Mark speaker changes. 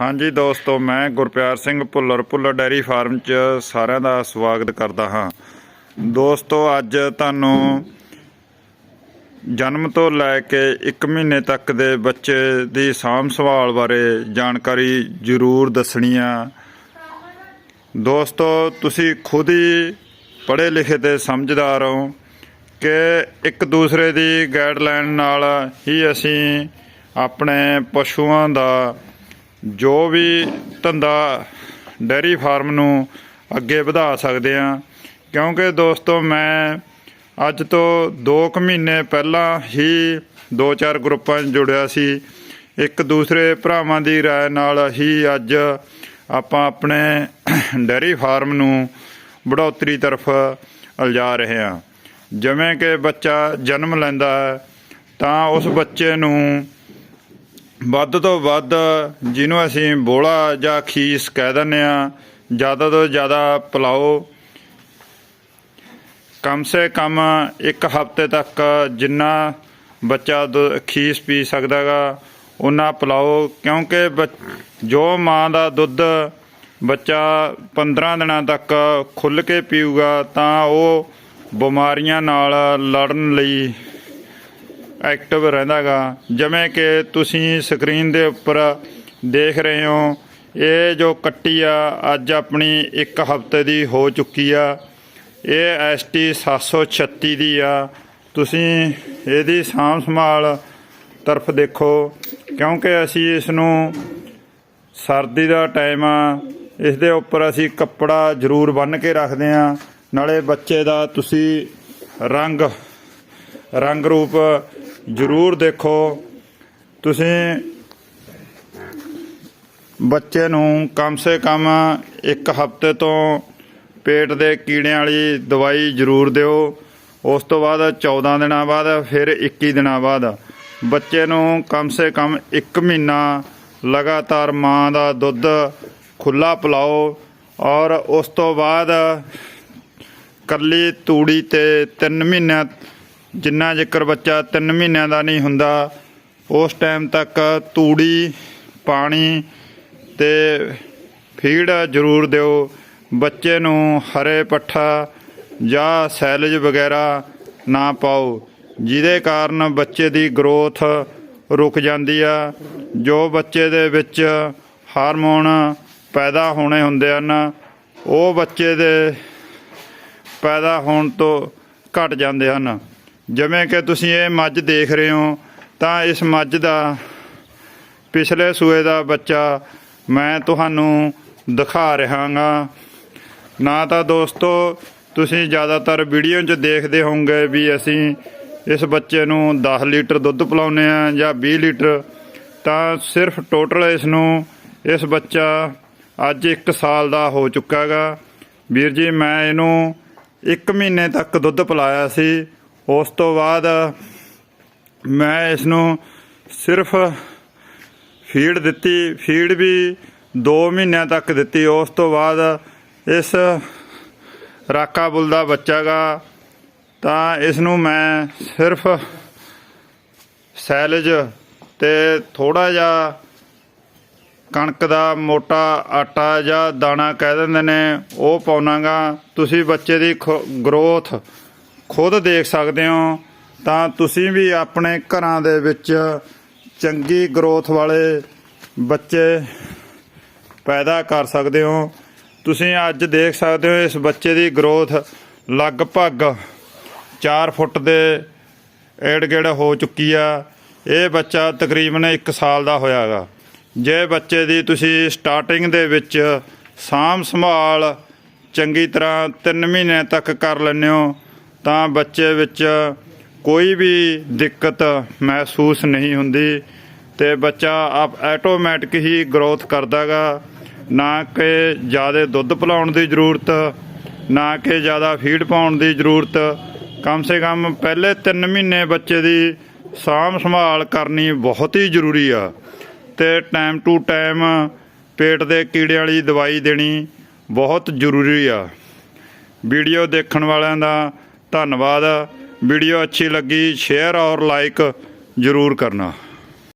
Speaker 1: ਹਾਂਜੀ ਦੋਸਤੋ, ਮੈਂ ਗੁਰਪਿਆਰ ਸਿੰਘ ਭੁੱਲਰ ਭੁੱਲਰ ਡੈਰੀ ਫਾਰਮ 'ਚ ਸਾਰਿਆਂ ਦਾ ਸਵਾਗਤ ਕਰਦਾ ਹਾਂ। ਦੋਸਤੋ, ਅੱਜ ਤੁਹਾਨੂੰ ਜਨਮ ਤੋਂ ਲੈ ਕੇ 1 ਮਹੀਨੇ ਤੱਕ ਦੇ ਬੱਚੇ ਦੀ ਸਾਂਭ ਸੰਭਾਲ ਬਾਰੇ ਜਾਣਕਾਰੀ ਜ਼ਰੂਰ ਦੱਸਣੀ ਆ। ਦੋਸਤੋ, ਤੁਸੀਂ ਖੁਦ ਹੀ ਪੜ੍ਹੇ ਲਿਖੇ ਤੇ ਸਮਝਦਾਰ ਹੋ ਕਿ ਇੱਕ ਦੂਸਰੇ ਦੀ ਗਾਈਡਲਾਈਨ ਨਾਲ ਹੀ ਅਸੀਂ ਆਪਣੇ ਪਸ਼ੂਆਂ ਦਾ ਜੋ ਵੀ ਧੰਦਾ ਡੈਰੀ ਫਾਰਮ ਨੂੰ ਅੱਗੇ ਵਧਾ ਸਕਦੇ ਹਾਂ, ਕਿਉਂਕਿ ਦੋਸਤੋ ਮੈਂ ਅੱਜ ਤੋਂ 2 ਕੁ ਮਹੀਨੇ ਪਹਿਲਾਂ ਹੀ ਦੋ ਚਾਰ ਗਰੁੱਪਾਂ 'ਚ ਜੁੜਿਆ ਸੀ। ਇੱਕ ਦੂਸਰੇ ਭਰਾਵਾਂ ਦੀ ਰਾਏ ਨਾਲ ਹੀ ਅੱਜ ਆਪਾਂ ਆਪਣੇ ਡੈਰੀ ਫਾਰਮ ਨੂੰ ਬੜੋਤਰੀ ਤਰਫ ਅਲਜਾ ਰਹੇ ਹਾਂ। ਜਿਵੇਂ ਕਿ ਬੱਚਾ ਜਨਮ ਲੈਂਦਾ ਹੈ, ਤਾਂ ਉਸ ਬੱਚੇ ਨੂੰ ਵੱਧ ਤੋਂ ਵੱਧ ਜਿਹਨੂੰ ਅਸੀਂ ਬੋਲਾ ਜਾਂ ਖੀਸ ਕਹਿ ਦਿੰਦੇ ਆ ਜ਼ਿਆਦਾ ਤੋਂ ਜ਼ਿਆਦਾ ਪਿਲਾਓ। ਕਮ ਸੇ ਕਮ ਇੱਕ ਹਫ਼ਤੇ ਤੱਕ ਜਿੰਨਾ ਬੱਚਾ ਦੁ- ਖੀਸ ਪੀ ਸਕਦਾਗਾ ਉਹਨਾਂ ਪਿਲਾਓ, ਕਿਉਂਕਿ ਬੱਚ- ਜੋ ਮਾਂ ਦਾ ਦੁੱਧ ਬੱਚਾ 15 ਦਿਨਾਂ ਤੱਕ ਖੁੱਲ ਕੇ ਪੀਊਗਾ, ਤਾਂ ਉਹ ਬਿਮਾਰੀਆਂ ਨਾਲ ਲੜਨ ਲਈ ਐਕਟਿਵ ਰਹਿੰਦਾਗਾ। ਜਿਵੇਂ ਕਿ ਤੁਸੀਂ ਸਕਰੀਨ ਦੇ ਉੱਪਰ ਦੇਖ ਰਹੇ ਹੋ, ਇਹ ਜੋ ਕੱਟੀ ਆ, ਅੱਜ ਆਪਣੀ ਇੱਕ ਹਫ਼ਤੇ ਦੀ ਹੋ ਚੁੱਕੀ ਆ। ਇਹ ਐਸਟੀ 736 ਦੀ ਆ। ਤੁਸੀਂ ਇਹਦੀ ਸਾਂਭ ਸੰਭਾਲ ਤਰਫ ਦੇਖੋ, ਕਿਉਂਕਿ ਅਸੀਂ ਇਸ ਨੂੰ ਸਰਦੀ ਦਾ ਟਾਈਮ ਆ। ਇਸ ਦੇ ਉੱਪਰ ਅਸੀਂ ਕੱਪੜਾ ਜ਼ਰੂਰ ਬੰਨ ਕੇ ਰੱਖਦੇ ਆ। ਨਾਲੇ ਬੱਚੇ ਦਾ ਤੁਸੀਂ ਰੰਗ ਰੰਗ ਰੂਪ ਜ਼ਰੂਰ ਦੇਖੋ। ਤੁਸੀਂ ਬੱਚੇ ਨੂੰ ਕਮ ਸੇ ਕਮ ਇੱਕ ਹਫ਼ਤੇ ਤੋਂ ਪੇਟ ਦੇ ਕੀੜਿਆਂ ਵਾਲੀ ਦਵਾਈ ਜ਼ਰੂਰ ਦਿਓ। ਉਸ ਤੋਂ ਬਾਅਦ 14 ਦਿਨਾਂ ਬਾਅਦ, ਫਿਰ 21 ਦਿਨਾਂ ਬਾਅਦ। ਬੱਚੇ ਨੂੰ ਕਮ ਸੇ ਕਮ 1 ਮਹੀਨਾ ਲਗਾਤਾਰ ਮਾਂ ਦਾ ਦੁੱਧ ਖੁੱਲਾ ਪਿਲਾਓ ਔਰ ਉਸ ਤੋਂ ਬਾਅਦ ਕੱਲੀ ਤੂੜੀ ਤੇ 3 ਮਹੀਨਿਆਂ ਜਿੰਨਾ ਜ਼ਿਕਰ ਬੱਚਾ 3 ਮਹੀਨਿਆਂ ਦਾ ਨਹੀਂ ਹੁੰਦਾ, ਉਸ ਟਾਈਮ ਤੱਕ ਤੂੜੀ, ਪਾਣੀ ਤੇ ਫੀਡ ਜ਼ਰੂਰ ਦਿਓ। ਬੱਚੇ ਨੂੰ ਹਰੇ ਪੱਠਾ ਜਾਂ ਸੈਲਜ ਵਗੈਰਾ ਨਾ ਪਾਓ, ਜਿਹਦੇ ਕਾਰਨ ਬੱਚੇ ਦੀ ਗਰੋਥ ਰੁਕ ਜਾਂਦੀ ਆ। ਜੋ ਬੱਚੇ ਦੇ ਵਿੱਚ ਹਾਰਮੋਨ ਪੈਦਾ ਹੋਣੇ ਹੁੰਦੇ ਹਨ, ਉਹ ਬੱਚੇ ਦੇ ਪੈਦਾ ਹੋਣ ਤੋਂ ਘਟ ਜਾਂਦੇ ਹਨ। ਜਿਵੇਂ ਕਿ ਤੁਸੀਂ ਇਹ ਮੱਝ ਦੇਖ ਰਹੇ ਹੋ, ਤਾਂ ਇਸ ਮੱਝ ਦਾ ਪਿਛਲੇ ਸੂਏ ਦਾ ਬੱਚਾ ਮੈਂ ਤੁਹਾਨੂੰ ਦਿਖਾ ਰਹਾਗਾ। ਨਾ ਤਾਂ ਦੋਸਤੋ, ਤੁਸੀਂ ਜ਼ਿਆਦਾਤਰ ਵੀਡੀਓ 'ਚ ਦੇਖਦੇ ਹੋਵੋਗੇ ਵੀ ਅਸੀਂ ਇਸ ਬੱਚੇ ਨੂੰ 10 ਲੀਟਰ ਦੁੱਧ ਪਿਲਾਉਂਦੇ ਆ ਜਾਂ 20 ਲੀਟਰ। ਤਾਂ ਸਿਰਫ ਟੋਟਲ ਇਸ ਨੂੰ ਇਸ ਬੱਚਾ ਅੱਜ 1 ਸਾਲ ਦਾ ਹੋ ਚੁੱਕਾ ਹੈਗਾ। ਵੀਰ ਜੀ, ਮੈਂ ਇਹਨੂੰ 1 ਮਹੀਨੇ ਤੱਕ ਦੁੱਧ ਪਿਲਾਇਆ ਸੀ। ਉਸ ਤੋਂ ਬਾਅਦ ਮੈਂ ਇਸ ਨੂੰ ਸਿਰਫ ਫੀਡ ਦਿੱਤੀ, ਫੀਡ ਵੀ 2 ਮਹੀਨਿਆਂ ਤੱਕ ਦਿੱਤੀ। ਉਸ ਤੋਂ ਬਾਅਦ ਇਸ ਰਾਕਾ ਬੁੱਲ ਦਾ ਬੱਚਾ ਗਾ, ਤਾਂ ਇਸ ਨੂੰ ਮੈਂ ਸਿਰਫ ਸੈਲਜ ਤੇ ਥੋੜਾ ਜਿਹਾ ਕਣਕ ਦਾ ਮੋਟਾ ਆਟਾ ਜਾਂ ਦਾਣਾ ਕਹਿ ਦਿੰਦੇ ਨੇ, ਉਹ ਪਾਉਣਾਗਾ ਤੁਸੀਂ ਬੱਚੇ ਦੀ ਗਰੋਥ ਖੁਦ ਦੇਖ ਸਕਦੇ ਹੋ, ਤਾਂ ਤੁਸੀਂ ਵੀ ਆਪਣੇ ਘਰਾਂ ਦੇ ਵਿੱਚ ਚੰਗੀ ਗਰੋਥ ਵਾਲੇ ਬੱਚੇ ਪੈਦਾ ਕਰ ਸਕਦੇ ਹੋ। ਤੁਸੀਂ ਅੱਜ ਦੇਖ ਸਕਦੇ ਹੋ ਇਸ ਬੱਚੇ ਦੀ ਗਰੋਥ ਲਗਭਗ 4 ਫੁੱਟ ਦੇ ਏੜ ਗੇੜ ਹੋ ਚੁੱਕੀ ਆ। ਇਹ ਬੱਚਾ ਤਕਰੀਬਨ 1 ਸਾਲ ਦਾ ਹੋਇਆਗਾ ਜੇ ਬੱਚੇ ਦੀ ਤੁਸੀਂ ਸਟਾਰਟਿੰਗ ਦੇ ਵਿੱਚ ਸਾਂਭ ਸੰਭਾਲ ਚੰਗੀ ਤਰ੍ਹਾਂ 3 ਮਹੀਨੇ ਤੱਕ ਕਰ ਲੈਂਦੇ ਹੋ ਤਾਂ ਬੱਚੇ ਵਿੱਚ ਕੋਈ ਵੀ ਦਿੱਕਤ ਮਹਿਸੂਸ ਨਹੀਂ ਹੁੰਦੀ ਤੇ ਬੱਚਾ ਆਪ ਆਟੋਮੈਟਿਕ ਹੀ ਗਰੋਥ ਕਰਦਾਗਾ। ਨਾ ਕਿ ਜ਼ਿਆਦਾ ਦੁੱਧ ਪਿਲਾਉਣ ਦੀ ਜ਼ਰੂਰਤ, ਨਾ ਕਿ ਜ਼ਿਆਦਾ ਫੀਡ ਪਾਉਣ ਦੀ ਜ਼ਰੂਰਤ। ਕਮ ਸੇ ਕਮ ਪਹਿਲੇ 3 ਮਹੀਨੇ ਬੱਚੇ ਦੀ ਸਾਂਭ ਸੰਭਾਲ ਕਰਨੀ ਬਹੁਤ ਹੀ ਜ਼ਰੂਰੀ ਆ। ਤੇ ਟਾਈਮ ਟੂ ਟਾਈਮ ਪੇਟ ਦੇ ਕੀੜਿਆਂ ਵਾਲੀ ਦਵਾਈ ਦੇਣੀ ਬਹੁਤ ਜ਼ਰੂਰੀ ਆ। ਵੀਡੀਓ ਦੇਖਣ ਵਾਲਿਆਂ ਦਾ ਧੰਨਵਾਦ। ਵੀਡੀਓ ਅੱਛੀ ਲੱਗੀ ਸ਼ੇਅਰ ਔਰ ਲਾਈਕ ਜ਼ਰੂਰ ਕਰਨਾ।